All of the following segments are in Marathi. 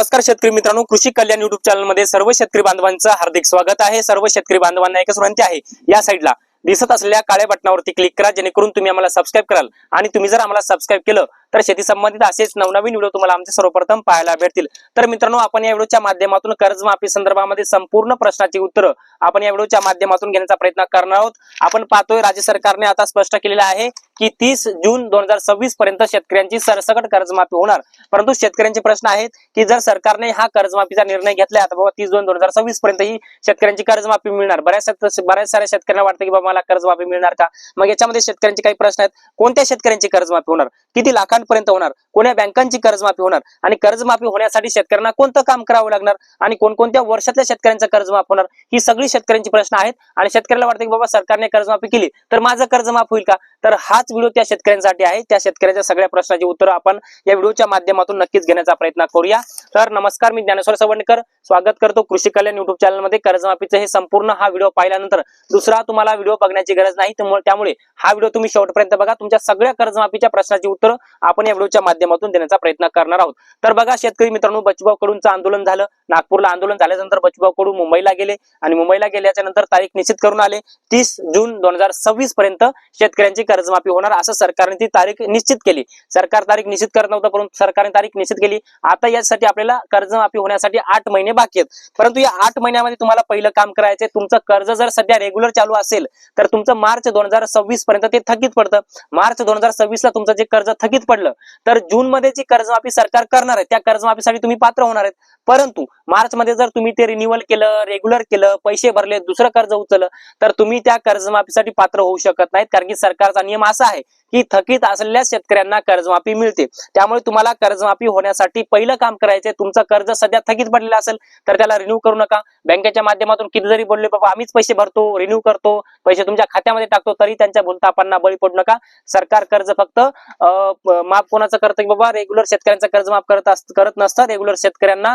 नमस्कार शेतकरी मित्रांनो कृषी कल्याण युट्यूब चॅनलमध्ये सर्व शेतकरी बांधवांचं हार्दिक स्वागत आहे. सर्व शेतकरी बांधवांना एकच विनंती आहे या साईडला दिसत असलेल्या काळ्या बटनावरती क्लिक करा जेणेकरून तुम्ही आम्हाला सबस्क्राईब कराल. आणि तुम्ही जर आम्हाला सबस्क्राईब केलं तर शेती संबंधित असेच नवनवीन व्हिडिओ तुम्हाला आमचे सर्वप्रथम पाहायला भेटतील. तर मित्रांनो आपण या व्हिडिओच्या माध्यमातून कर्जमाफी संदर्भामध्ये संपूर्ण प्रश्नाची उत्तर आपण या व्हिडिओच्या माध्यमातून घेण्याचा प्रयत्न करणार आहोत. आपण पाहतोय राज्य सरकारने आता स्पष्ट केलेलं आहे की तीस जून दोन हजार सव्वीस पर्यंत शेतकऱ्यांची सरसकट कर्जमाफी होणार. परंतु शेतकऱ्यांचे प्रश्न आहेत की जर सरकारने हा कर्जमाफीचा निर्णय घेतला आता बाबा तीस जून दोन हजार सव्वीस पर्यंत ही शेतकऱ्यांची कर्जमाफी मिळणार. बऱ्याच बऱ्याच साऱ्या शेतकऱ्यांना वाटतं की बाबा मला कर्जमाफी मिळणार का? मग याच्यामध्ये शेतकऱ्यांचे काही प्रश्न आहेत. कोणत्या शेतकऱ्यांची कर्जमाफी होणार? किती लाखांपर्यंत होणार. कोण्या बँकांची कर्जमाफी होणार? आणि कर्जमाफी होण्यासाठी शेतकऱ्यांना कोणतं काम करावं लागणार? आणि कोणकोणत्या वर्षातल्या शेतकऱ्यांचा कर्जमाफ होणार? ही सगळी शेतकऱ्यांची प्रश्न आहेत. आणि शेतकऱ्याला वाटतं की बाबा सरकारने कर्जमाफी केली तर माझं कर्जमाफ होईल का? तर हाच व्हिडिओ त्या शेतकऱ्यांसाठी आहे. त्या शेतकऱ्यांच्या सगळ्या प्रश्नाची उत्तरं आपण या व्हिडिओच्या माध्यमातून नक्कीच घेण्याचा प्रयत्न करूया. तर नमस्कार मी ज्ञानेश्वर सवंडकर. स्वागत करतो कृषी कल्याण युट्यूब चॅनलमध्ये कर्जमाफीचं हे संपूर्ण हा व्हिडिओ पाहिल्यानंतर दुसरा तुम्हाला व्हिडिओ बघण्याची गरज नाही. त्यामुळे त्यामुळे हा व्हिडिओ तुम्ही शेवटपर्यंत बघा. तुमच्या सगळ्या कर्जमाफीच्या प्रश्नाची उत्तर आपण या व्हिडिओच्या माध्यमातून देण्याचा प्रयत्न करणार आहोत. तर बघा शेतकरी मित्रांनो बचूभाऊ कडूनचं आंदोलन झालं. नागपूरला आंदोलन झाल्यानंतर बचूभाऊ कडून मुंबईला गेले आणि मुंबईला गेल्याच्यानंतर तारीख निश्चित करून आले. तीस जून दोन हजार सव्वीस पर्यंत शेतकऱ्यांची कर्जमाफी होणार असं सरकारने ती तारीख निश्चित केली. सरकार तारीख निश्चित करत नव्हतं परंतु सरकारने तारीख निश्चित केली. आता यासाठी आपल्याला कर्जमाफी होण्यासाठी आठ महिने बाकी आहेत. परंतु या आठ महिन्यामध्ये तुम्हाला पहिलं काम करायचंय तुमचं कर्ज जर सध्या रेग्युलर चालू असेल तर तुमचं मार्च दोन हजार सव्वीस पर्यंत ते थकीत पडतं. मार्च दोन हजार सव्वीस ला तुमचं जे कर्ज थकीत पडलं तर जून मध्ये जी कर्जमाफी सरकार करणार आहे त्या कर्जमाफीसाठी तुम्ही पात्र होणार आहेत. परंतु मार्च मध्ये जर तुम्ही ते रिन्युअल केलं रेग्युलर केलं पैसे भरले दुसरं कर्ज उचललं तर तुम्ही त्या कर्जमाफीसाठी पात्र होऊ शकत नाहीत. कारण की सरकारचा नियम असा आहे की थकीत असलेल्या शेतकऱ्यांना कर्जमाफी मिळते. त्यामुळे तुम्हाला कर्जमाफी होण्यासाठी पहिलं काम करायचंय तुमचं कर्ज सध्या थकीत पडलेलं असेल तर त्याला रिन्यू करू नका. बँकेच्या माध्यमातून किती जरी बोलले बाबा आम्हीच पैसे भरतो रिन्यू करतो पैसे तुमच्या खात्यामध्ये टाकतो तरी त्यांच्या बोलतापांना बळी पडू नका. सरकार कर्ज फक्त अं, माफ कोणाचं करतं की बाबा रेग्युलर शेतकऱ्यांचं कर्ज माफ करत करत नसतं रेग्युलर शेतकऱ्यांना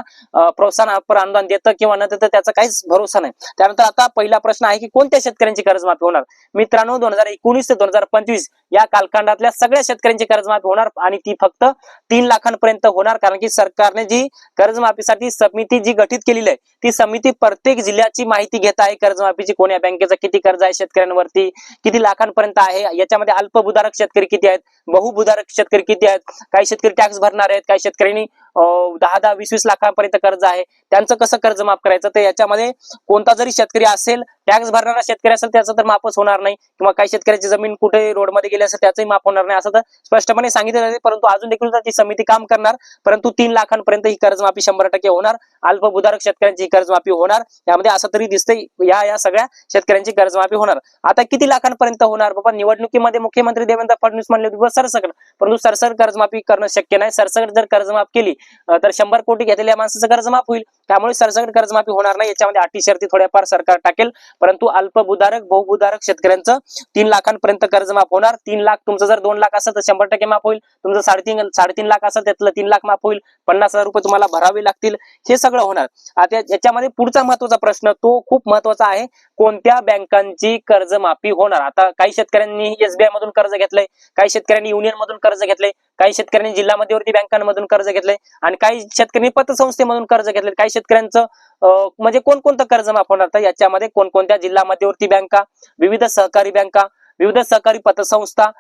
प्रोत्साहन अनुदान देतं किंवा न देतं त्याचा काहीच भरोसा नाही. त्यानंतर आता पहिला प्रश्न आहे की कोणत्या शेतकऱ्यांची कर्जमाफी होणार? मित्रांनो दोन हजार एकोणीस ते दोन हजार पंचवीस या कालखंडातल्या सगळ्या शेतकऱ्यांची कर्जमाफी होणार आणि ती फक्त तीन लाखांपर्यंत होणार. कारण की सरकारने जी कर्जमाफीसाठी समिती जी गठीत केलेली आहे ती समिती प्रत्येक जिल्ह्याची माहिती घेत आहे. कर्जमाफीची कोण्या बँकेचं किती कर्ज आहे शेतकऱ्यांवरती? किती लाखांपर्यंत आहे? याच्यामध्ये अल्पभूधारक शेतकरी किती आहेत? बहुभूधारक शेतकरी किती आहेत? काही शेतकरी टॅक्स भरणार आहेत काही शेतकऱ्यांनी दहा दहा वीस वीस लाखांपर्यंत कर्ज आहे. त्यांचं कसं कर्ज माफ करायचं? तर याच्यामध्ये कोणता जरी शेतकरी असेल टॅक्स भरणारा शेतकरी असेल त्याचं तर माफच होणार नाही. किंवा काही शेतकऱ्याची जमीन कुठे रोडमध्ये गेली असेल त्याचंही माफ होणार नाही. असं तर स्पष्टपणे सांगितलं जाते. परंतु अजून देखील ती समिती काम करणार. परंतु तीन लाखांपर्यंत ही कर्जमाफी शंभर टक्के होणार. अल्पभूधारक शेतकऱ्यांची ही कर्जमाफी होणार. यामध्ये असं तरी दिसतंय या या सगळ्या शेतकऱ्यांची कर्जमाफी होणार. आता किती लाखांपर्यंत होणार? बाबा निवडणुकीमध्ये मुख्यमंत्री देवेंद्र फडणवीस म्हणले होते, सरसकट. परंतु सरसकट कर्जमाफी करणं शक्य नाही. सरसकट जर कर्जमाफ केली तर शंभर कोटी घेतलेल्या माणसाचं कर्जमाफ होईल. त्यामुळे सरसकट कर्जमाफी होणार नाही. याच्यामध्ये अटी शर्ती थोड्याफार सरकार टाकेल. परंतु अल्पभूधारक बहुभूधारक शेतकऱ्यांचं तीन लाखांपर्यंत कर्ज माफ होणार. तीन लाख तुमचं जर दोन लाख असेल तर शंभर टक्के माफ होईल. तुमचं साडेतीन साडेतीन लाख असेल त्यातलं तीन लाख माफ होईल. पन्नास हजार रुपये तुम्हाला भरावे लागतील. हे सगळं होणार. आता याच्यामध्ये पुढचा महत्त्वाचा प्रश्न तो खूप महत्त्वाचा आहे. कोणत्या बँकांची कर्जमाफी होणार? आता काही शेतकऱ्यांनी एसबीआय मधून कर्ज घेतलंय. काही शेतकऱ्यांनी युनियन मधून कर्ज घेतलंय. काही शेतकऱ्यांनी जिल्हा मध्यवर्ती बँकांमधून कर्ज घेतलंय आणि काही शेतकऱ्यांनी पतसंस्थेमधून कर्ज घेतले काही शेतकऱ्यांचं म्हणजे कोणकोणतं कर्ज माफ होणार? तर याच्यामध्ये कोणकोणत्या जिल्हा मध्यवर्ती बँका विविध सहकारी बँका विविध सहकारी पतसंस्था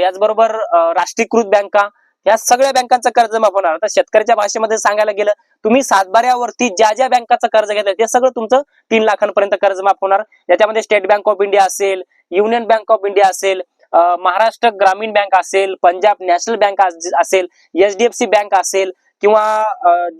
याचबरोबर राष्ट्रीयकृत बँका या सगळ्या बँकांचं कर्ज माफ होणार. तर शेतकऱ्याच्या भाषेमध्ये सांगायला गेलं तुम्ही सातबाऱ्यावरती ज्या ज्या बँकाचं कर्ज घेतलं ते सगळं तुमचं तीन लाखांपर्यंत कर्ज माफ होणार. याच्यामध्ये स्टेट बँक ऑफ इंडिया असेल युनियन बँक ऑफ इंडिया असेल महाराष्ट्र ग्रामीण बँक असेल पंजाब नॅशनल बँक असेल एचडीएफसी बँक असेल किंवा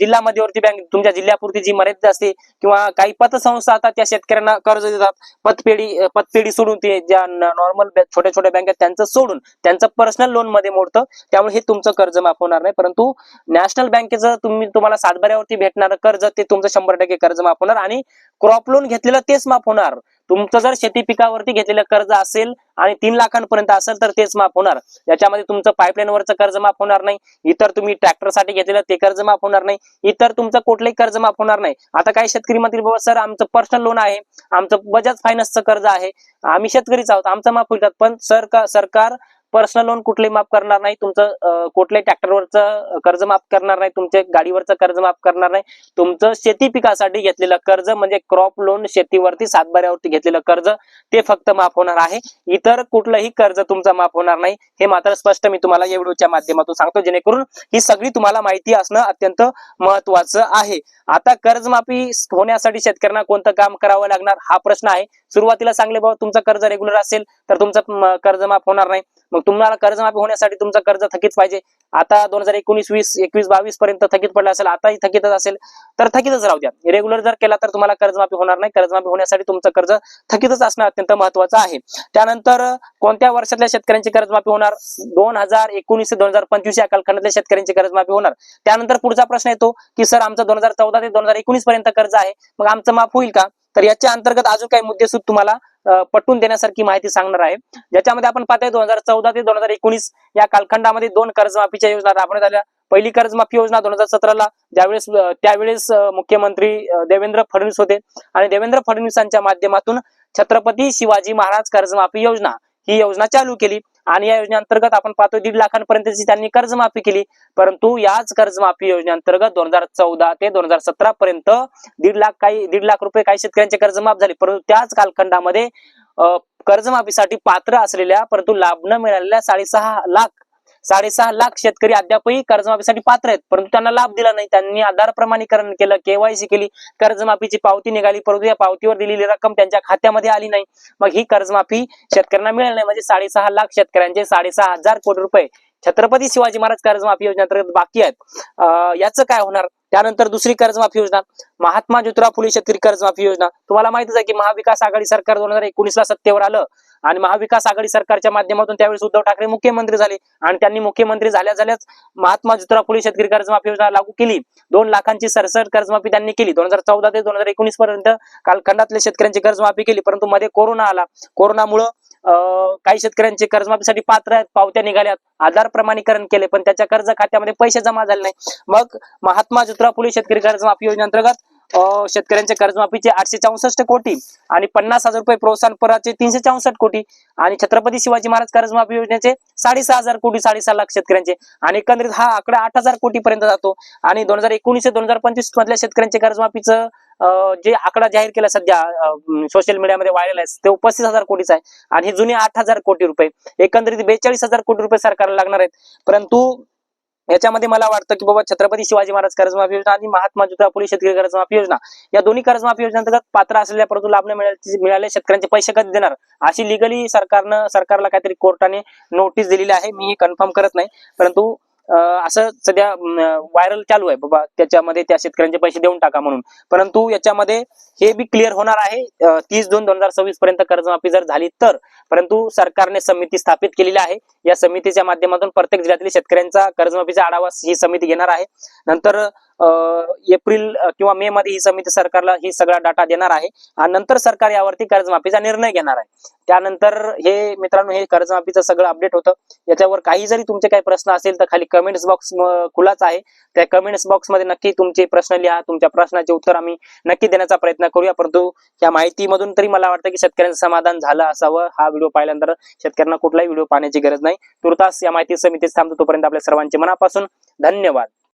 जिल्हा मध्यवर्ती बँक तुमच्या जिल्ह्यापुरती जी मर्यादित असते किंवा काही पतसंस्था आता त्या शेतकऱ्यांना कर्ज देतात पतपेढी पतपेढी सोडून ते ज्या नॉर्मल छोट्या छोट्या बँक आहेत त्यांचं सोडून त्यांचं पर्सनल लोनमध्ये मोडतं त्यामुळे हे तुमचं कर्ज माफ होणार नाही. परंतु नॅशनल बँकेचं तुम्ही तुम्हाला सातबाऱ्यावरती भेटणारं कर्ज ते तुमचं शंभर टक्के कर्ज माफ होणार आणि क्रॉप लोन घेतलेलं तेच माफ होणार. तुमचं जर शेती पिकावरती घेतलेलं कर्ज असेल आणि तीन लाखांपर्यंत असेल तर तेच माफ होणार. याच्यामध्ये तुमचं पाईपलाईनवरचं कर्ज माफ होणार नाही. इतर तुम्ही ट्रॅक्टरसाठी घेतलेलं ते कर्ज माफ होणार नाही. इतर तुमचं कुठलंही कर्ज माफ होणार नाही. आता काही शेतकरी म्हणतील बाबा सर आमचं पर्सनल लोन आहे. आमचं बजाज फायनान्सचं कर्ज आहे. आम्ही शेतकरीच आहोत. आमचं माफ होईल पण सरकार सरकार पर्सनल लोन कुठले माफ करणार नाही. तुमचं कुठल्याही ट्रॅक्टरवरचं कर्ज माफ करणार नाही. तुमचे गाडीवरचं कर्ज माफ करणार नाही. तुमचं शेती पिकासाठी घेतलेलं कर्ज म्हणजे क्रॉप लोन शेतीवरती सातबाऱ्यावरती घेतलेलं कर्ज ते फक्त माफ होणार आहे. इतर कुठलंही कर्ज तुमचं माफ होणार नाही. हे मात्र स्पष्ट मी तुम्हाला या व्हिडिओच्या माध्यमातून सांगतो. जेणेकरून ही सगळी तुम्हाला माहिती असणं अत्यंत महत्वाचं आहे. आता कर्जमाफी होण्यासाठी शेतकऱ्यांना कोणतं काम करावं लागणार? हा प्रश्न आहे. सुरुवातीला सांगले बाबा तुमचं कर्ज रेग्युलर असेल तर तुमचं कर्ज माफ होणार नाही. मग तुम्हाला कर्जमाफी होण्यासाठी तुमचं कर्ज थकीत पाहिजे. आता दोन हजार एकोणीस वीस एकवीस बावीस पर्यंत थकीत पडलं असेल आताही थकीतच असेल तर थकीतच राहू द्या. रेग्युलर जर केला तर तुम्हाला कर्जमाफी होणार नाही. कर्जमाफी होण्यासाठी तुमचं कर्ज थकीतच असणं अत्यंत महत्वाचं आहे. त्यानंतर कोणत्या वर्षातल्या शेतकऱ्यांची कर्जमाफी होणार? दोन हजार एकोणीस ते दोन हजार पंचवीस या कालखंडातल्या शेतकऱ्यांची कर्जमाफी होणार. त्यानंतर पुढचा प्रश्न येतो की सर आमचं दोन हजार चौदा ते दोन हजार एकोणीस पर्यंत कर्ज आहे. मग आमचं माफ होईल का? तर याच्या अंतर्गत अजून काही मुद्दे सुद्धा तुम्हाला पटवून देण्यासारखी माहिती सांगणार आहे. ज्याच्यामध्ये आपण पाहतोय दोन हजार चौदा ते दोन हजार एकोणीस या कालखंडामध्ये दोन कर्जमाफीच्या योजना राबवण्यात आल्या. पहिली कर्जमाफी योजना दोन हजार सतराला ज्यावेळेस त्यावेळेस मुख्यमंत्री देवेंद्र फडणवीस होते. आणि देवेंद्र फडणवीसांच्या माध्यमातून छत्रपती शिवाजी महाराज कर्जमाफी योजना ही योजना चालू केली. आणि या योजनेअंतर्गत आपण पाहतो दीड लाखांपर्यंतची त्यांनी कर्जमाफी केली. परंतु याच कर्जमाफी योजनेअंतर्गत दोन हजार चौदा ते दोन हजार सतरा पर्यंत दीड लाख काही दीड लाख रुपये काही शेतकऱ्यांचे कर्जमाफ झाले. परंतु त्याच कालखंडामध्ये कर्जमाफीसाठी पात्र असलेल्या परंतु लाभ न मिळालेल्या साडेसहा लाख साडेसहा लाख शेतकरी अद्यापही कर्जमाफीसाठी पात्र आहेत परंतु त्यांना लाभ दिला नाही. त्यांनी आधार प्रमाणीकरण केलं केवायसी केली कर्जमाफीची पावती निघाली परंतु या पावतीवर दिलेली रक्कम त्यांच्या खात्यामध्ये आली नाही. मग ही कर्जमाफी शेतकऱ्यांना मिळाली नाही. म्हणजे साडेसहा लाख शेतकऱ्यांचे साडेसहा हजार कोटी रुपये छत्रपती शिवाजी महाराज कर्जमाफी योजनेअंतर्गत बाकी आहेत. याचं काय होणार? त्यानंतर दुसरी कर्जमाफी योजना महात्मा ज्योतिराव फुले शेतकरी कर्जमाफी योजना. तुम्हाला माहितीच आहे की महाविकास आघाडी सरकार दोन हजार एकोणीस ला सत्तेवर आलं आणि महाविकास आघाडी सरकारच्या माध्यमातून त्यावेळेस उद्धव ठाकरे मुख्यमंत्री झाले आणि त्यांनी मुख्यमंत्री झाल्या झाल्याच महात्मा ज्योतिराव फुले शेतकरी कर्जमाफी योजना लागू केली. दोन लाखांची सरसर कर्जमाफी त्यांनी केली. दोन हजार चौदा ते दोन हजार एकोणीस पर्यंत कालखंडातल्या शेतकऱ्यांची कर्जमाफी केली. परंतु मध्ये कोरोना आला. कोरोनामुळं काही शेतकऱ्यांचे कर्जमाफीसाठी पात्र आहेत पावत्या निघाल्यात आधार प्रमाणीकरण केले पण त्याच्या कर्ज खात्यामध्ये पैसे जमा झाले नाही. मग महात्मा ज्योतिराव फुले शेतकरी कर्जमाफी योजनेअंतर्गत शेतकऱ्यांच्या कर्जमाफीचे आठशे चौसष्ट कोटी आणि पन्नास हजार रुपये प्रोत्साहन पराचे तीनशे चौसष्ट कोटी आणि छत्रपती शिवाजी महाराज कर्जमाफी योजनेचे साडेसहा हजार कोटी साडेसहा लाख शेतकऱ्यांचे. आणि एकंदरीत हा आकडा आठ हजार कोटी पर्यंत जातो. आणि दोन हजार एकोणीस ते दोन हजार पंचवीस मधल्या शेतकऱ्यांच्या कर्जमाफीचं जे आकडा जाहीर केला सध्या सोशल मीडियामध्ये व्हायरल आहे ते पस्तीस हजार कोटीचा आहे. आणि हे जुने आठ हजार कोटी रुपये. एकंदरीत बेचाळीस हजार कोटी रुपये सरकारला लागणार आहेत. परंतु याच्यामध्ये मला वाटतं की बाबा छत्रपती शिवाजी महाराज कर्जमाफी योजना आणि महात्मा ज्योतिबा फुले शेतकरी कर्जमाफी योजना या दोन्ही कर्जमाफी योजनेअंतर्गत पात्र असलेल्या परंतु लाभ न मिळाले मिळाले शेतकऱ्यांचे पैसे कधी देणार? अशी लिगली सरकारनं सरकारला काहीतरी कोर्टाने नोटीस दिलेली आहे. मी हे कन्फर्म करत नाही. परंतु असं सध्या व्हायरल चालू आहे. बाबा त्याच्यामध्ये त्या शेतकऱ्यांचे पैसे देऊन टाका म्हणून. परंतु याच्यामध्ये हे बी क्लिअर होणार आहे. तीस जून दोन हजार सव्वीस पर्यंत कर्जमाफी जर झाली तर. परंतु सरकारने समिती स्थापित केलेली आहे. या समितीच्या माध्यमातून प्रत्येक जिल्ह्यातील शेतकऱ्यांचा कर्जमाफीचा आढावा ही समिती घेणार आहे. नंतर एप्रिल किंवा मे मध्ये ही समिती सरकारला ही सगळा डाटा देणार आहे आणि नंतर सरकार यावरती कर्जमाफीचा निर्णय घेणार आहे. त्यानंतर हे मित्रांनो हे कर्जमाफीचं सगळं अपडेट होतं. याच्यावर काही जरी तुमचे काही प्रश्न असेल तर खाली कमेंट्स बॉक्स खुलाच आहे. त्या कमेंट्स बॉक्समध्ये नक्की तुमचे प्रश्न लिहा तुमच्या प्रश्नाचे उत्तर आम्ही नक्की देण्याचा प्रयत्न करूया. परंतु या माहितीमधून तरी मला वाटतं की शेतकऱ्यांचं समाधान झालं असावं हा व्हिडिओ पाहिल्यानंतर. शेतकऱ्यांना कुठलाही व्हिडिओ पाहण्याची गरज नाही. तुर्तास या माहिती समितीत थांबतो तोपर्यंत आपल्या सर्वांचे मनापासून धन्यवाद.